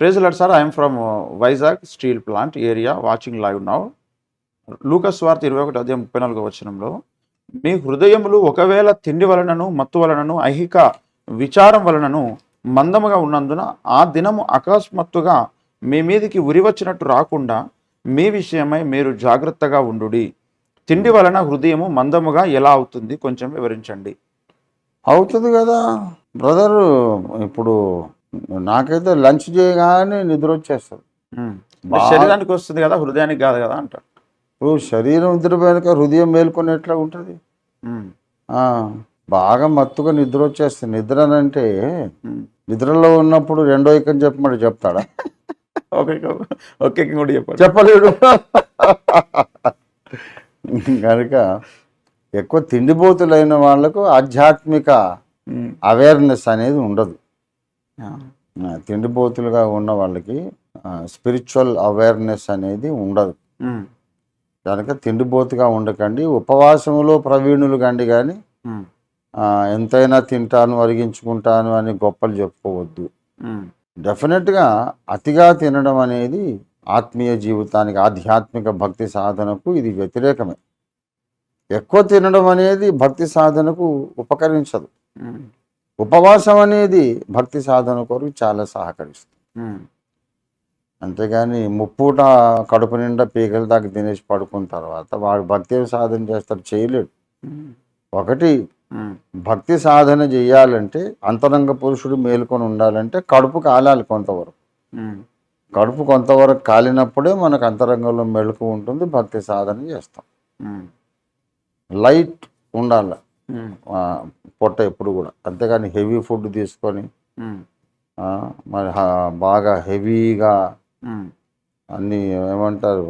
Praise lord sir I'm from Vizag steel plant area watching live now. లూకస్ వార్త ఇరవై ఒకటి అదే ముప్పై నాలుగో వచనంలో మీ హృదయములు ఒకవేళ తిండి వలనను మత్తు వలనను ఐహిక విచారం వలనను మందముగా ఉన్నందున ఆ దినము అకస్మాత్తుగా మీ మీదికి ఉరి వచ్చినట్టు రాకుండా మీ విషయమై మీరు జాగ్రత్తగా ఉండుడి. తిండి వలన హృదయము మందముగా ఎలా అవుతుంది కొంచెం వివరించండి. అవుతుంది కదా. బ్రదర్ ఇప్పుడు నాకైతే లంచ్ చేయగానే నిద్ర వచ్చేస్తుంది. శరీరానికి వస్తుంది కదా హృదయానికి కాదు కదా ఇప్పుడు శరీరం నిద్రపోయాక హృదయం మేల్కొని ఎట్లా ఉంటుంది? బాగా మత్తుగా నిద్ర వచ్చేస్తుంది. నిద్ర అంటే. నిద్రలో ఉన్నప్పుడు రెండో ఇకని చెప్పమని చెప్తాడా? ఓకే ఓకే కూడా చెప్పండి. చెప్పలేడు. కనుక ఎక్కువ తిండిపోతులైన వాళ్ళకు ఆధ్యాత్మిక. అవేర్నెస్ అనేది ఉండదు. తిండిపోతులుగా ఉన్న వాళ్ళకి స్పిరిచువల్ అవేర్నెస్ అనేది ఉండదు. కనుక తిండిపోతుగా ఉండకండి. ఉపవాసములో ప్రవీణులు కండి కానీ ఎంతైనా తింటాను అరిగించుకుంటాను అని గొప్పలు చెప్పుకోవద్దు. డెఫినెట్గా అతిగా తినడం అనేది ఆత్మీయ జీవితానికి ఆధ్యాత్మిక భక్తి సాధనకు ఇది వ్యతిరేకమే. ఎక్కువ తినడం అనేది భక్తి సాధనకు ఉపకరించదు. ఉపవాసం అనేది భక్తి సాధన కొరకు చాలా సహకరిస్తుంది. అంతేగాని ముప్పూట కడుపు నిండా పీకల దాకా తినేసి పడుకున్న తర్వాత వాడు భక్తి సాధన చేస్తాడు చేయలేడు. ఒకటి. భక్తి సాధన చేయాలంటే అంతరంగ పురుషుడు మేలుకొని ఉండాలంటే కడుపు కాలాలి కొంతవరకు. కడుపు కొంతవరకు కాలినప్పుడే మనకు అంతరంగంలో మెళుకు ఉంటుంది భక్తి సాధన చేస్తాం. లైట్ ఉండాలి పొట్ట ఎప్పుడు కూడా. అంతేగాని హెవీ ఫుడ్ తీసుకొని మరి బాగా హెవీగా. అన్నీ ఏమంటారు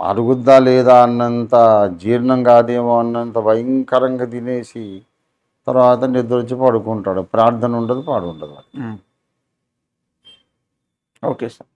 అరుగుద్దా లేదా అన్నంత జీర్ణం కాదేమో అన్నంత భయంకరంగా తినేసి తర్వాత నిద్ర వచ్చి పడుకుంటాడు. ప్రార్థన ఉండదు పాడు ఉండదు. Okay sir.